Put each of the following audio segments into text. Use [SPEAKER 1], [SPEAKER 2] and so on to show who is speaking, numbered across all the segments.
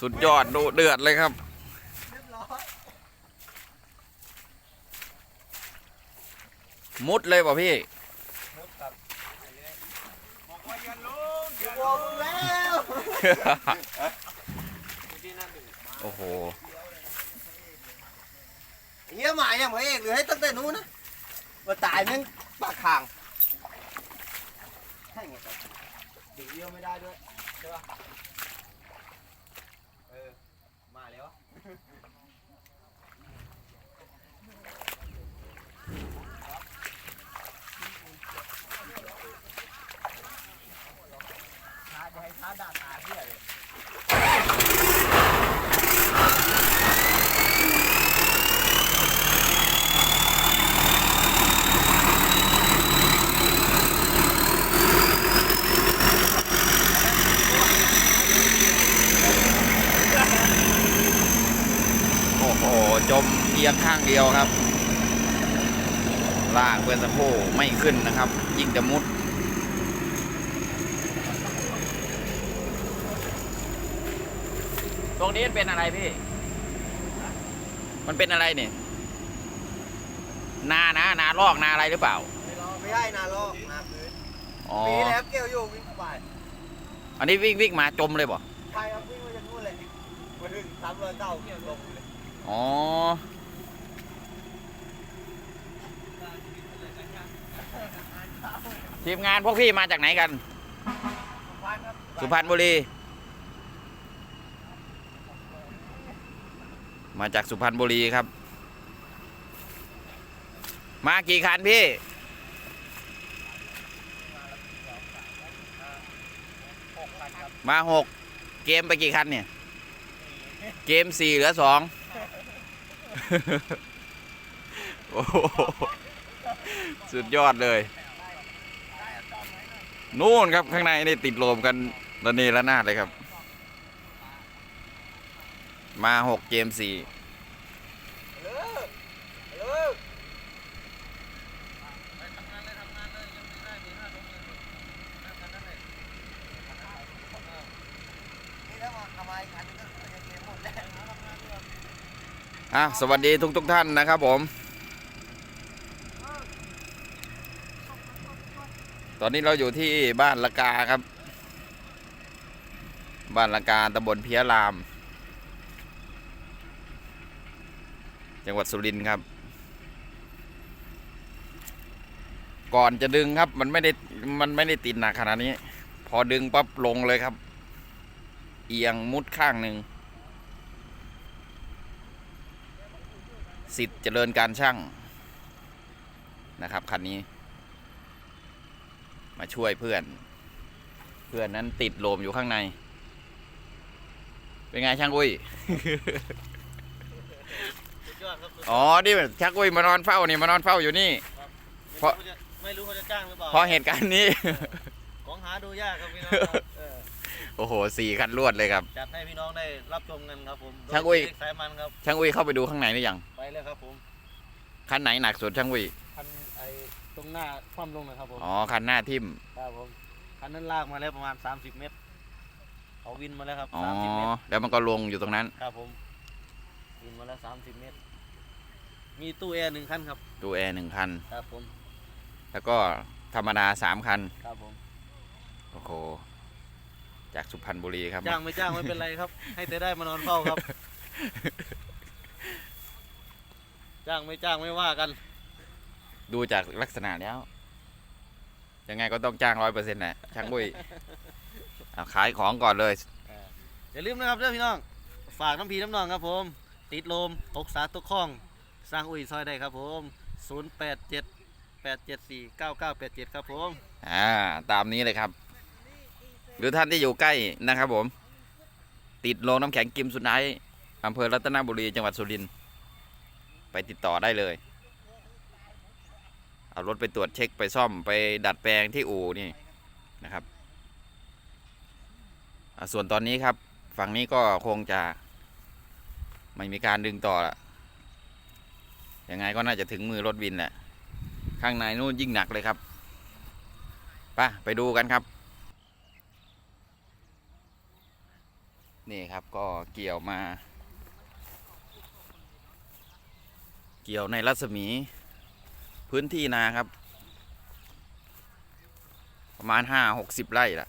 [SPEAKER 1] สุดยอดดูเดือดเลยครับ มุดเลยป่ะพี่
[SPEAKER 2] บอกมึงแล้ว
[SPEAKER 1] โอ้โห
[SPEAKER 2] เฮียหมายอย่างพระเอกหรือให้ตั้งแต่นู้นนะว่าตายแม่งปากคางใช่ไงครับเด็กเดียวไม่ได้ด้วย ใช่ปะเออ มาแล้ว ช้าจะให้ท้าดัดตาเพื่อเลย
[SPEAKER 1] โอ้โห จม เอียงข้างเดียวครับ ลากเพื่อนสะโพกไม่ขึ้นนะครับ ยิ่งจะมุด ตรงนี้มันเป็นอะไรพี่ มันเป็นอะไรเนี่ย นานะ นาลอกนาอะไรหรือเปล่า
[SPEAKER 2] ไม่รอไม่ได้นาลอกนาพื้น
[SPEAKER 1] อ๋อ
[SPEAKER 2] ปีแล้วเกี่ยวอยู่วิ่งสบาย
[SPEAKER 1] อันนี้วิ่งวิ่งมาจมเลยบ่
[SPEAKER 2] ใช่ครับวิ่งมาจากนู่นเลยมาถึงสามร้อยเก้าเกี่ยวลงเลย
[SPEAKER 1] อ๋อ ทีมงานพวกพี่มาจากไหนกัน สุพรรณบุรี มาจากสุพรรณบุรีครับ มากี่คันพี่ มาหกเกมไปกี่คันเนี่ย เกมสี่เหลือสองโอ้โหสุดยอดเลย นู่นครับข้างในนี่ติดโลมกันระเนระนาดเลยครับ มาหกเกมสี่
[SPEAKER 2] อ้ามาทำไมคันนึงก็จะ
[SPEAKER 1] สวัสดีทุกทุกๆท่านนะครับผม อนนี้เราอยู่ที่บ้านละกาครับ บ้านละกาตำบลเพียราม จังหวัดสุรินทร์ครับ ก่อนจะดึงครับ มันไม่ได้มันไม่ได้ติดหนักขนาดนี้ พอดึงปั๊บลงเลยครับ เอียงมุดข้างหนึ่งสิทธิ์เจริญการช่างนะครับคันนี้ มาช่วยเพื่อน เพื่อนนั้นติดโลมอยู่ข้างใน เป็นไงช่างอุ้ย
[SPEAKER 2] สุดยอดครับสุด
[SPEAKER 1] อ๋อนี่ช่างอุ้ยมานอนเฝ้านี่มานอนเฝ้าอยู่นี่ เพราะ
[SPEAKER 2] ไม่รู้เขาจะจ้างหรือเปล่า
[SPEAKER 1] เพราะเหตุการณ์นี้
[SPEAKER 2] ของหาดูยากครับพี่น้องครับเออ
[SPEAKER 1] โอ้โหสี่คันรวดเลยครับ
[SPEAKER 2] จัดให้พี่น้องได้รับชมกันครับผมโด
[SPEAKER 1] ช่างอุ้ย
[SPEAKER 2] เด็กสายมันครับ
[SPEAKER 1] ช่างอุ้ยเข้าไปดูข้างในหรือยัง
[SPEAKER 2] ไปเลยครับผม
[SPEAKER 1] คันไหนหนักสุดช่างอุ้ย
[SPEAKER 2] คันไอ้ ตรงหน้าคว่ำลงนะครับผม
[SPEAKER 1] อ๋อคันหน้าทิ่ม
[SPEAKER 2] ครับผมคันนั้นลากมาแล้วประมาณ 30 เมตรเอาวินมาแล้วครับ
[SPEAKER 1] อ๋อ
[SPEAKER 2] 30เมตร
[SPEAKER 1] แล้วมันก็ลงอยู่ตรงนั้น
[SPEAKER 2] ครับผมวินมาแล้ว 30 เมตร มีตู้แอร์หนึ่งคันครับ
[SPEAKER 1] ดูแอร์หนึ่งคัน
[SPEAKER 2] ครับผม
[SPEAKER 1] แล้วก็ธรรมดาสามคัน
[SPEAKER 2] ครับผม
[SPEAKER 1] โอ้โห จากสุพรรณบุรีครับ
[SPEAKER 2] จ้างไม่จ้างไม่เป็นไรครับ ให้แต่ได้มานอนเฝ้าครับ จ้างไม่จ้างไม่ว่ากัน
[SPEAKER 1] ดูจากลักษณะแล้ว ยังไงก็ต้องจ้างร้อยเปอร์เซ็นต์นะช่างบุ้ยเอาขายของก่อนเลย
[SPEAKER 2] อย่าลืมนะครับเด้อพี่น้อง ฝากน้ำพีน้ำนองครับผม ติดลมตกสาตกคล้อง สร้างอุ้ยซอยได้ครับผม 087 874 9987 ครับผม
[SPEAKER 1] อ่า ตามนี้เลยครับ หรือท่านที่อยู่ใกล้นะครับผม ติดโรงน้ำแข็งกิมสุนไนท์อำเภอรัตนบุรีจังหวัดสุรินทร์ไปติดต่อได้เลย เอารถไปตรวจเช็คไปซ่อมไปดัดแปลงที่อู่นี่นะครับ ส่วนตอนนี้ครับ ฝั่งนี้ก็คงจะไม่มีการดึงต่อละยังไงก็น่าจะถึงมือรถวินแหละ ข้างในนู่นยิ่งหนักเลยครับไป่ะไปดูกันครับ นี่ครับก็เกี่ยวมา เกี่ยวในรัศมี พื้นที่นาครับ ประมาณห้าหกสิบไร่ละ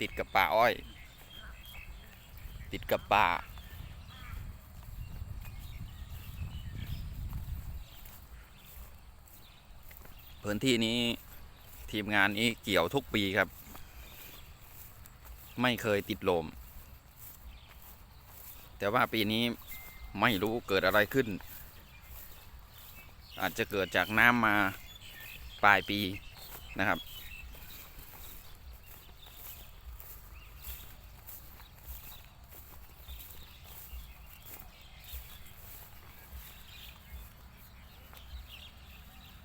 [SPEAKER 1] ติดกับป่าอ้อย ติดกับป่า พื้นที่นี้ทีมงานนี้เกี่ยวทุกปีครับ ไม่เคยติดลม แต่ว่าปีนี้ไม่รู้เกิดอะไรขึ้น อาจจะเกิดจากน้ำมาปลายปีนะครับ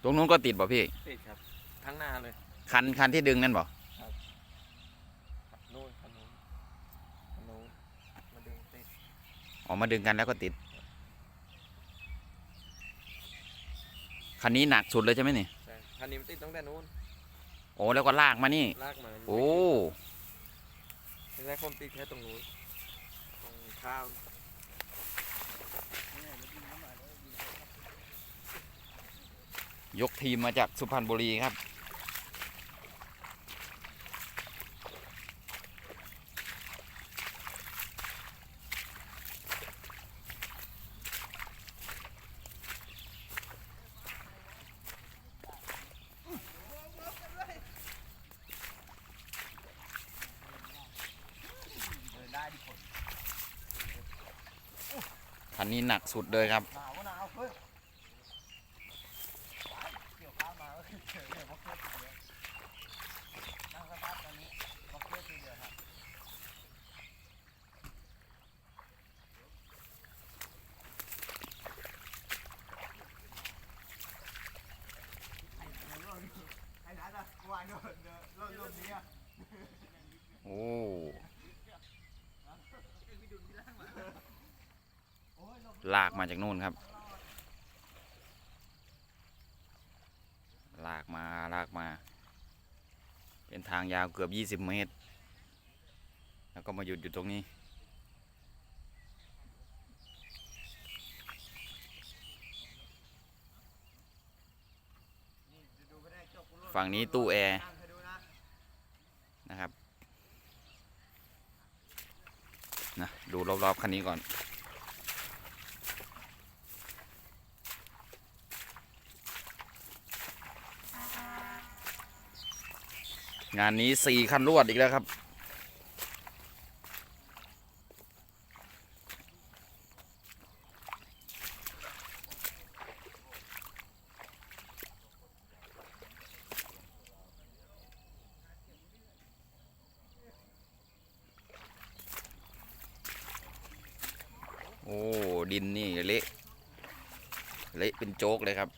[SPEAKER 1] ตรงนู้นก็ติดป่ะพี่
[SPEAKER 3] ติดครับ ทั้งหน้าเลย
[SPEAKER 1] คันคันที่ดึงนั่นบอก
[SPEAKER 3] นู่นคันนู้นคันนู้นมาดึงติด
[SPEAKER 1] ออกมาดึงกันแล้วก็ติด คันนี้หนักสุดเลยใช่ไหมนี่
[SPEAKER 3] ใช่คันนี้มันติดตั้งแต่นู้น
[SPEAKER 1] โอ้แล้วก็ลากมานี่
[SPEAKER 3] ลากมา
[SPEAKER 1] โอ้
[SPEAKER 3] ทีแรกผมติดแค่ตรงนู้นตรงข้าว
[SPEAKER 1] ยกทีมมาจากสุพรรณบุรีครับ คันนี้หนักสุดเลยครับ
[SPEAKER 3] หนาวหนาวเฮ้ยเกี่ยวข้ามาก็คือเยเลยบล็อกเกอร์ทีเดียวนั่งสตาร์ทตอนนี้บล็อเกอร์ทีเดียวครับไอ้นัทอะวางโดนเดินรถรุ่นนี้อะ
[SPEAKER 1] โอ้ ลากมาจากนู่นครับ ลากมาลากมา เป็นทางยาวเกือบ 20 เมตร แล้วก็มาหยุดอยู่ตรงนี้ ฝั่งนี้ตู้แอร์
[SPEAKER 3] นะ
[SPEAKER 1] ครับนะดูรอบๆคันนี้ก่อน งานนี้สี่คันรวดอีกแล้วครับโอ้ ดินนี่เละ เละเป็นโจ๊กเลยครับ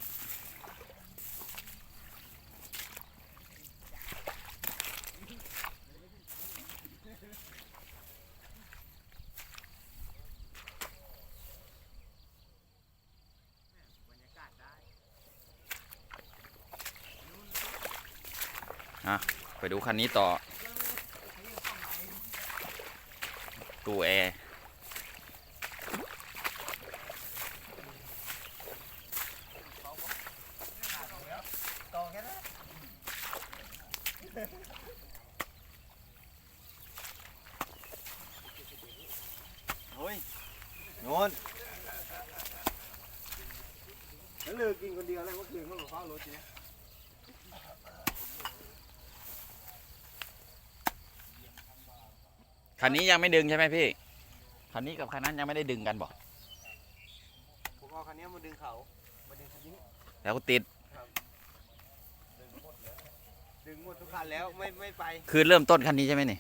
[SPEAKER 1] ไปดูคันนี้ต่อ ตู้แอร์
[SPEAKER 3] โอ้ยโยนแล้วเลือกกินคนเดียวเลยเมื่อคืนเขาบอกเขาเอารถเนี่ย
[SPEAKER 1] คันนี้ยังไม่ดึงใช่ไหมพี่ คันนี้กับคันนั้นยังไม่ได้ดึงกันบอก
[SPEAKER 3] ผมเอาคันนี้มาดึงเขามาดึงคันนี้
[SPEAKER 1] แล้วก็ติด
[SPEAKER 3] ดึงหมดทุกคันแล้วไม่ไม่ไป
[SPEAKER 1] คือเริ่มต้นคันนี้ใช่ไหมนี่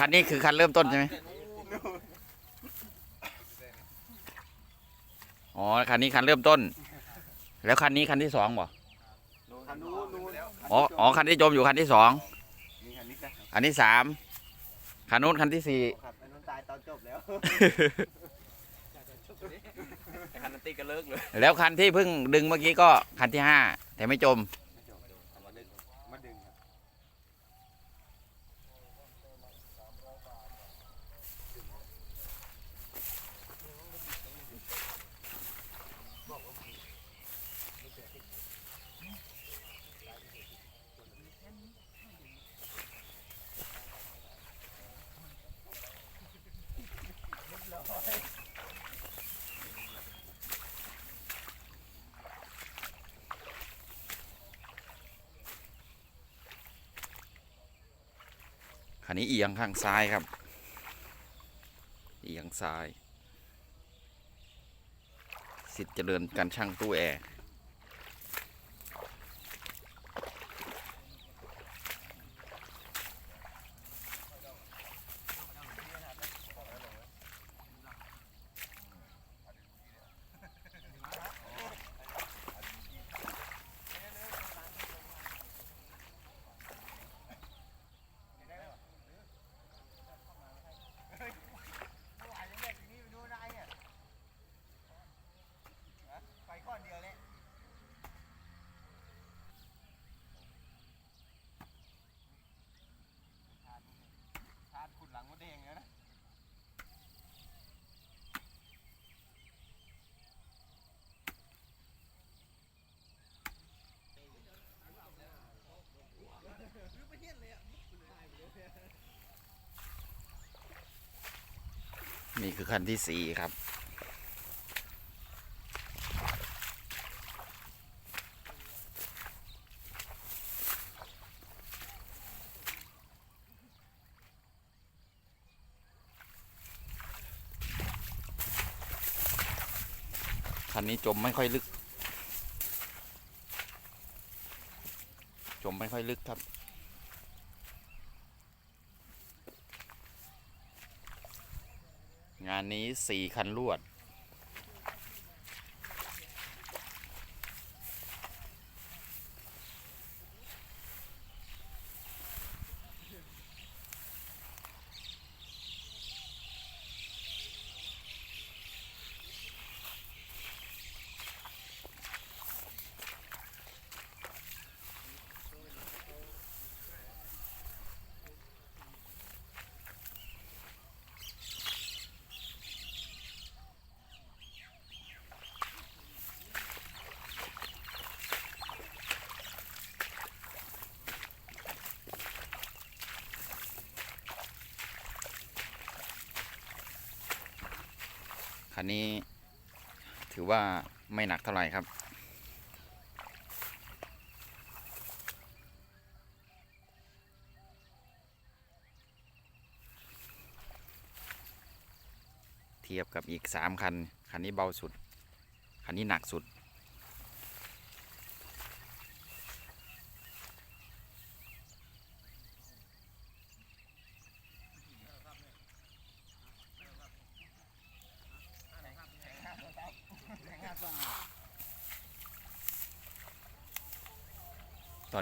[SPEAKER 1] คันนี้คือคันเริ่มต้นใช่ไหม
[SPEAKER 3] นู่น
[SPEAKER 1] อ๋อ คันนี้คันเริ่มต้น แล้วคันนี้คันที่สองบ่
[SPEAKER 3] คันนู้นนู้น
[SPEAKER 1] อ๋อ อ๋อ คันที่จมอยู่คันที่สอง
[SPEAKER 3] มีคันนี้กัน
[SPEAKER 1] อันที่สาม คันนู้นคันที่สี่
[SPEAKER 3] ครับอันนู้นตายตอนจบแล้วคันนั้นตีก็เลิกเลย
[SPEAKER 1] แล้วคันที่เพิ่งดึงเมื่อกี้ก็คันที่ห้าแต่ไม่จม คันนี้เอียงข้างซ้ายครับ เอียงซ้าย สิทธิ์เจริญการช่างตู้แอร์
[SPEAKER 2] ไปข้อเดียวเลยทานขุดหลังมดแดงแล้วนะ
[SPEAKER 1] นี่คือคันที่สี่ครับ คันนี้จมไม่ค่อยลึก จมไม่ค่อยลึกครับ งา นนี้สี่คันรวด นนี้ถือว่าไม่หนักเท่าไหร่ครับ เทียบกับอีกสามคัน คันนี้เบาสุด คันนี้หนักสุด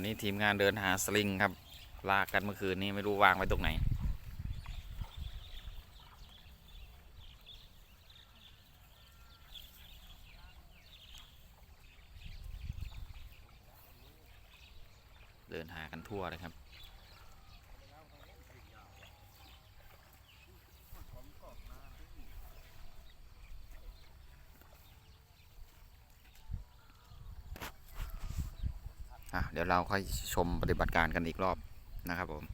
[SPEAKER 1] อนนี้ทีมงานเดินหาสลิงครับ ลากกันเมื่อคืนนี้ไม่รู้วางไว้ตรงไหน เดินหากันทั่วเลยครับ อะ เดี๋ยว เราค่อยชมปฏิบัติการกันอีกรอบนะครับผม